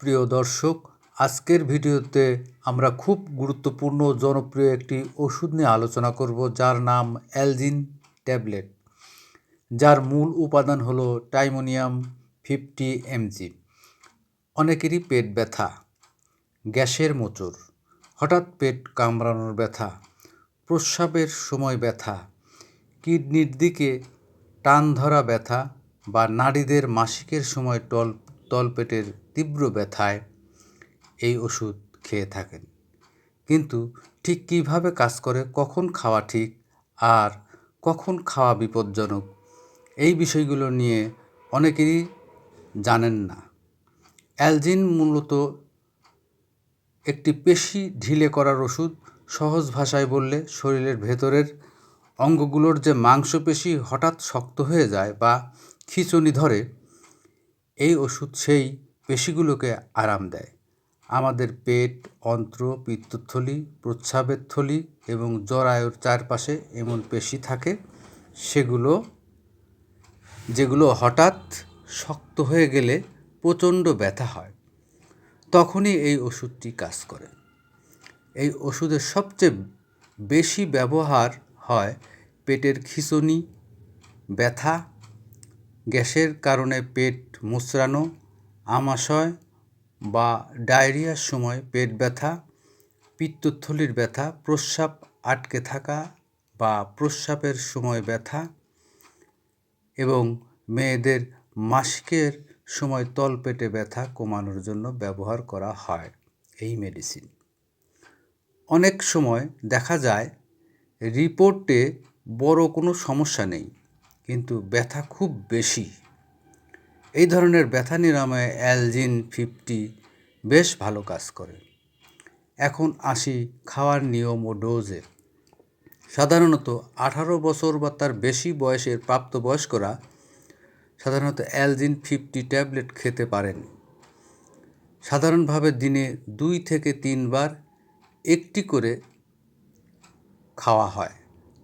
প্রিয় দর্শক, আজকের ভিডিওতে আমরা খুব গুরুত্বপূর্ণ জনপ্রিয় একটি ওষুধ নিয়ে আলোচনা করব, যার নাম অ্যালজিন ট্যাবলেট। যার মূল উপাদান হলো টাইমোনিয়াম ফিফটি এমজি। অনেকেরই পেট ব্যথা, গ্যাসের মোচর হঠাৎ পেট কামড়ানোর ব্যথা, প্রস্রাবের সময় ব্যথা, কিডনির দিকে টান ধরা ব্যথা বা নারীদের মাসিকের সময় টল তলপেটের তীব্র ব্যথায় এই ওষুধ খেয়ে থাকেন। কিন্তু ঠিক কীভাবে কাজ করে, কখন খাওয়া ঠিক আর কখন খাওয়া বিপজ্জনক, এই বিষয়গুলো নিয়ে অনেকেরই জানেন না। অ্যালজিন মূলত একটি পেশি ঢিলে করার ওষুধ, সহজ ভাষায় বললে শরীরের ভেতরের অঙ্গগুলোর যে মাংসপেশি হঠাৎ শক্ত হয়ে যায় বা খিচুনি ধরে এই ওষুধ সেই পেশিগুলোকে আরাম দেয়। আমাদের পেট, অন্ত্র, পিত্তথলি প্রস্রাবের থলি এবং জরায়ুর চারপাশে এমন পেশি থাকে, সেগুলো, যেগুলো হঠাৎ শক্ত হয়ে গেলে প্রচণ্ড ব্যথা হয়। তখনই এই ওষুধটি কাজ করে। এই ওষুধের সবচেয়ে বেশি ব্যবহার হয় পেটের খিঁচুনি, ব্যথা গ্যাসের কারণে পেট মুচড়ানো, আমাশয় বা ডায়রিয়ার সময় পেট ব্যথা, পিত্তথলির ব্যথা, প্রস্রাব আটকে থাকা বা প্রস্রাবের সময় ব্যথা এবং মেয়েদের মাসিকের সময় তলপেটে ব্যথা কমানোর জন্য ব্যবহার করা হয় এই মেডিসিন। অনেক সময় দেখা যায় রিপোর্টে বড় কোনো সমস্যা নেই। কিন্তু ব্যথা খুব বেশি। এই ধরনের ব্যথা নিরাময়ে অ্যালজিন ফিফটি বেশ ভালো কাজ করে। এখন আসি খাওয়ার নিয়ম ও ডোজে। সাধারণত আঠারো বছর বা তার বেশি বয়সের প্রাপ্তবয়স্করা সাধারণত অ্যালজিন ফিফটি ট্যাবলেট খেতে পারেন। সাধারণভাবে দিনে দুই থেকে তিনবার একটি করে খাওয়া হয়।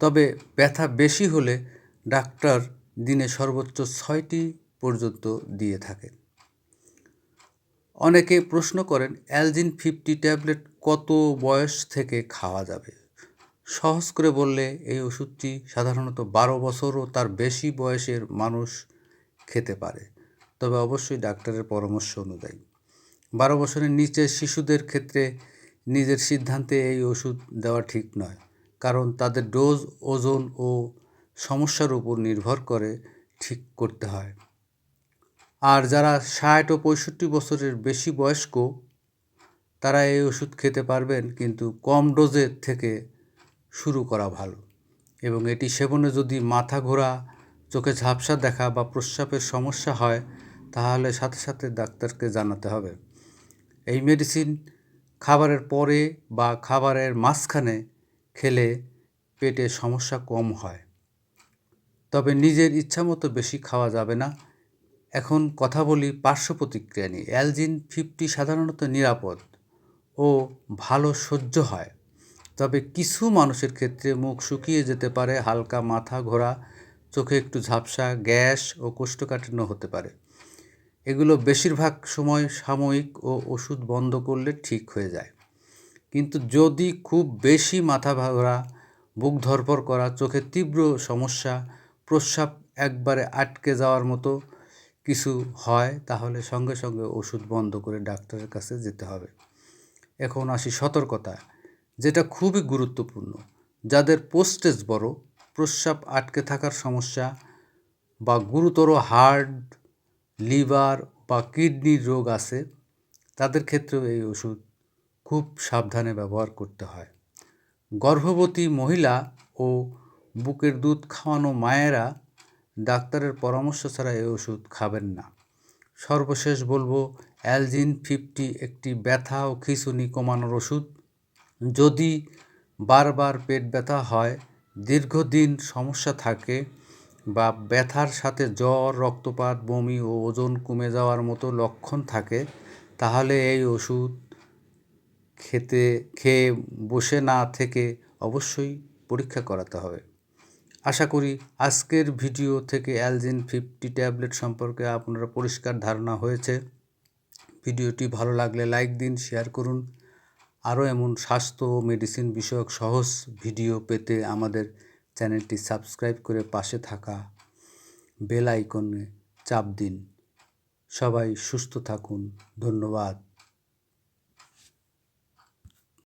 তবে ব্যথা বেশি হলে ডাক্তার দিনে সর্বোচ্চ ছয়টি পর্যন্ত দিয়ে থাকেন। অনেকে প্রশ্ন করেন, অ্যালজিন ফিফটি ট্যাবলেট কত বয়স থেকে খাওয়া যাবে? সহজ করে বললে, এই ওষুধটি সাধারণত বারো বছর ও তার বেশি বয়সের মানুষ খেতে পারে। তবে অবশ্যই ডাক্তারের পরামর্শ অনুযায়ী। বারো বছরের নিচে শিশুদের ক্ষেত্রে নিজের সিদ্ধান্তে এই ওষুধ দেওয়া ঠিক নয়, কারণ তাদের ডোজ, ওজন ও সমস্যার উপর নির্ভর করে ঠিক করতে হয়। আর যারা ষাট ও পঁয়ষট্টি বছরের বেশি বয়স্ক, তারা এই ওষুধ খেতে পারবেন, কিন্তু কম ডোজের থেকে শুরু করা ভালো। এবং এটি সেবনে যদি মাথা ঘোরা, চোখে ঝাপসা দেখা বা প্রস্রাবের সমস্যা হয়, তাহলে সাথে সাথে ডাক্তারকে জানাতে হবে। এই মেডিসিন খাবারের পরে বা খাবারের মাঝখানে খেলে পেটে সমস্যা কম হয়। তবে নিজের ইচ্ছামতো বেশি খাওয়া যাবে না। এখন কথা বলি পার্শ্ব প্রতিক্রিয়া নিয়ে। অ্যালজিন ফিফটি সাধারণত নিরাপদ ও ভালো সহ্য হয়। তবে কিছু মানুষের ক্ষেত্রে মুখ শুকিয়ে যেতে পারে, হালকা মাথা ঘোরা, চোখে একটু ঝাপসা, গ্যাস ও কোষ্ঠকাঠিন্য হতে পারে। এগুলো বেশিরভাগ সময় সাময়িক ও ওষুধ বন্ধ করলে ঠিক হয়ে যায়। কিন্তু যদি খুব বেশি মাথা ঘোরা, বুক ধরপর করা, চোখে তীব্র সমস্যা প্রস্রাব একবারে আটকে যাওয়ার মতো কিছু হয়, তাহলে সঙ্গে সঙ্গে ওষুধ বন্ধ করে ডাক্তারের কাছে যেতে হবে। এখন আসি সতর্কতা যেটা খুবই গুরুত্বপূর্ণ। যাদের পোস্টেজ বড়, প্রস্রাব আটকে থাকার সমস্যা বা গুরুতর হার্ট লিভার বা কিডনির রোগ আছে, তাদের ক্ষেত্রেও এই ওষুধ খুব সাবধানে ব্যবহার করতে হয়। গর্ভবতী মহিলা ও বুকের দুধ খাওয়ানো মায়েরা ডাক্তারের পরামর্শ ছাড়া এই ওষুধ খাবেন না। সর্বশেষ বলব, অ্যালজিন ফিফটি একটি ব্যথা ও খিঁচুনি কমানোর ওষুধ। যদি বারবার পেট ব্যথা হয়, দীর্ঘদিন সমস্যা থাকে বা ব্যথার সাথে জ্বর, রক্তপাত, বমি ও ওজন কমে যাওয়ার মতো লক্ষণ থাকে, তাহলে এই ওষুধ খেতে, খেয়ে বসে না থেকে অবশ্যই পরীক্ষা করাতে হবে। আশা করি আজকের ভিডিও থেকে অ্যালজিন ফিফটি ট্যাবলেট সম্পর্কে আপনারা পরিষ্কার ধারণা হয়েছে। ভিডিওটি ভালো লাগলে লাইক দিন, শেয়ার করুন। আরও এমন স্বাস্থ্য ও মেডিসিন বিষয়ক সহজ ভিডিও পেতে আমাদের চ্যানেলটি সাবস্ক্রাইব করে পাশে থাকা বেল আইকনে চাপ দিন। সবাই সুস্থ থাকুন। ধন্যবাদ।